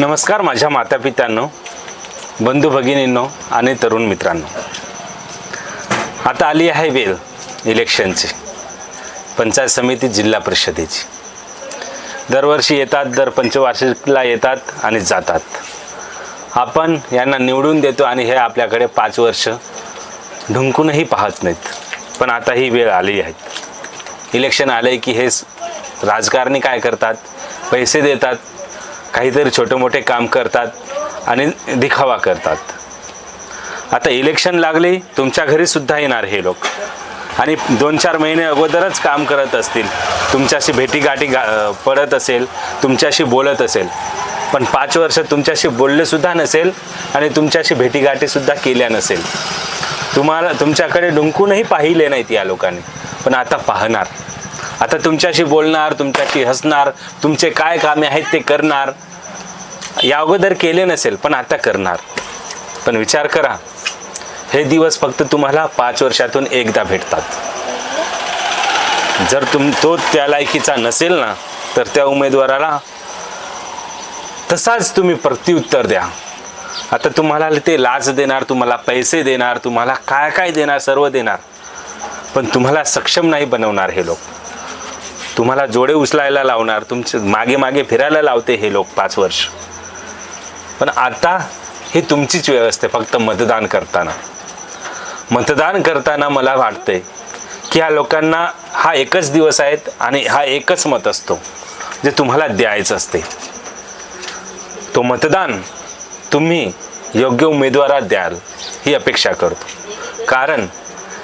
नमस्कार माझ्या मातापित्यांनो बंधू भगिनींनो आणि तरुण मित्रांनो. आता आली आहे वेळ इलेक्शनची पंचायत समिती जिल्हा परिषदेची. दरवर्षी येतात दर पंचवार्षिकला येतात आणि जातात. आपण यांना निवडून देतो आणि हे आपल्याकडे पाच वर्ष ढुंकूनही पाहत नाहीत पण आता ही वेळ आली आहे. इलेक्शन आले की हे राजकारणी काय करतात? पैसे देतात काहीतरी छोटे मोठे काम करतात आणि दिखावा करतात. आता इलेक्शन लागले तुमच्या घरीसुद्धा येणार हे लोक. आणि दोन चार महिने अगोदरच काम करत असतील. तुमच्याशी भेटीगाठी गा पडत असेल तुमच्याशी बोलत असेल. पण पाच वर्ष तुमच्याशी बोललेसुद्धा नसेल आणि तुमच्याशी भेटीगाठीसुद्धा केल्या नसेल. तुम्हाला तुमच्याकडे डुंकूनही पाहिले नाहीत या लोकांनी. पण आता पाहणार. आता तुमच्याशी बोलणार तुमच्याशी हसणार तुमचे काय कामे आहेत ते करणार. या अगोदर केले नसेल पण आता करणार. पण विचार करा हे दिवस फक्त तुम्हाला पाच वर्षातून एकदा भेटतात. जर तुम तो त्या लायकीचा नसेल ना तर त्या उमेदवाराला तसाच तुम्ही प्रत्युत्तर द्या. आता तुम्हाला ते लाच देणार तुम्हाला पैसे देणार तुम्हाला काय काय देणार सर्व देणार. पण तुम्हाला सक्षम नाही बनवणार हे लोक. तुम्हाला जोडे उचलायला लावणार तुमचे मागे मागे फिरायला लावते हे लोक पाच वर्ष. पण आता ही तुमचीच व्यवस्था आहे फक्त मतदान करताना. मतदान करताना मला वाटते की ह्या लोकांना हा एकच दिवस आहेत आणि हा एकच मत असतो जे तुम्हाला द्यायचं असते. तो मतदान तुम्ही योग्य उमेदवारात द्याल ही अपेक्षा करतो. कारण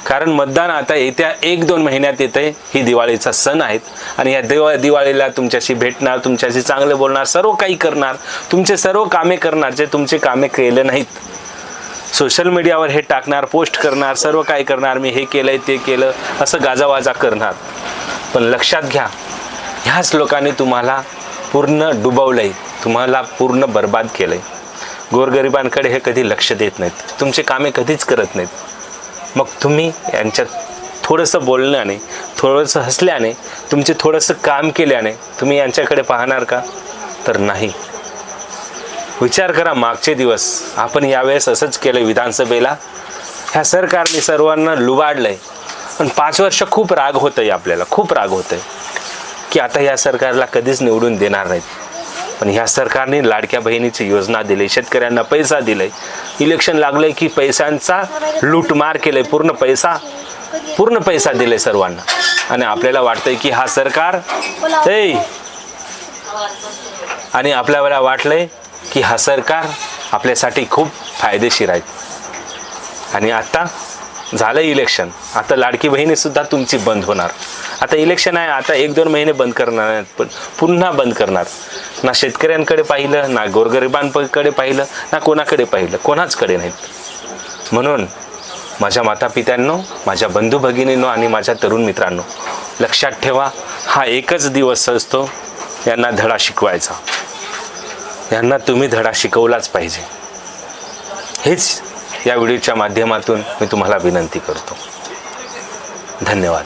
कारण मतदान आता येत्या एक दोन महिन्यात येते ही दिवाळीचा सण आहेत. आणि या दिवा दिवाळीला तुमच्याशी भेटणार तुमच्याशी चांगले बोलणार सर्व काही करणार तुमचे सर्व कामे करणार जे तुमचे कामे केले नाहीत. सोशल मीडियावर हे टाकणार पोस्ट करणार सर्व काय करणार मी हे केलंय ते केलं असं गाजावाजा करणार. पण लक्षात घ्या ह्याच लोकांनी तुम्हाला पूर्ण डुबवलंय तुम्हाला पूर्ण बर्बाद केलंय. गोरगरिबांकडे हे कधी लक्ष देत नाहीत. तुमचे कामे कधीच करत नाहीत. मग तुम्ही यांच्यात थोडंसं बोलण्याने थोडंसं हसल्याने तुमचे थोडंसं काम केल्याने तुम्ही यांच्याकडे पाहणार का? तर नाही. विचार करा मागचे दिवस. आपण यावेळेस असंच केलं विधानसभेला. ह्या सरकारने सर्वांना लुबाडलंय. पण पाच वर्ष खूप राग होतंय आपल्याला खूप राग होतंय. की आता या सरकारला कधीच निवडून देणार नाहीत. पण ह्या सरकारने लाडक्या बहिणीची योजना दिली शेतकऱ्यांना पैसा दिलाय. इलेक्शन लागलंय की पैशांचा लूटमार केलाय पूर्ण पैसा पूर्ण पैसा दिलाय सर्वांना. आणि आपल्याला वाटतंय की हा सरकार ए आणि आपल्याला वाटलंय की हा सरकार आपल्यासाठी खूप फायदेशीर आहे. आणि आता झालं इलेक्शन आता लाडकी बहिणी सुद्धा तुमची बंद होणार. आता इलेक्शन आहे आता एक दोन महिने बंद करणार आहेत पण पुन्हा बंद करणार. ना शेतकऱ्यांकडे पाहिलं ना गोरगरिबांकडे पाहिलं ना कोणाकडे पाहिलं कोणाचकडे नाहीत म्हणून माझ्या मातापित्यांनो माझ्या बंधू भगिनींनो आणि माझ्या तरुण मित्रांनो लक्षात ठेवा हा एकच दिवस असतो यांना धडा शिकवायचा. यांना तुम्ही धडा शिकवलाच पाहिजे. हेच या व्हिडिओच्या माध्यमातून मी तुम्हाला विनंती करतो. धन्यवाद.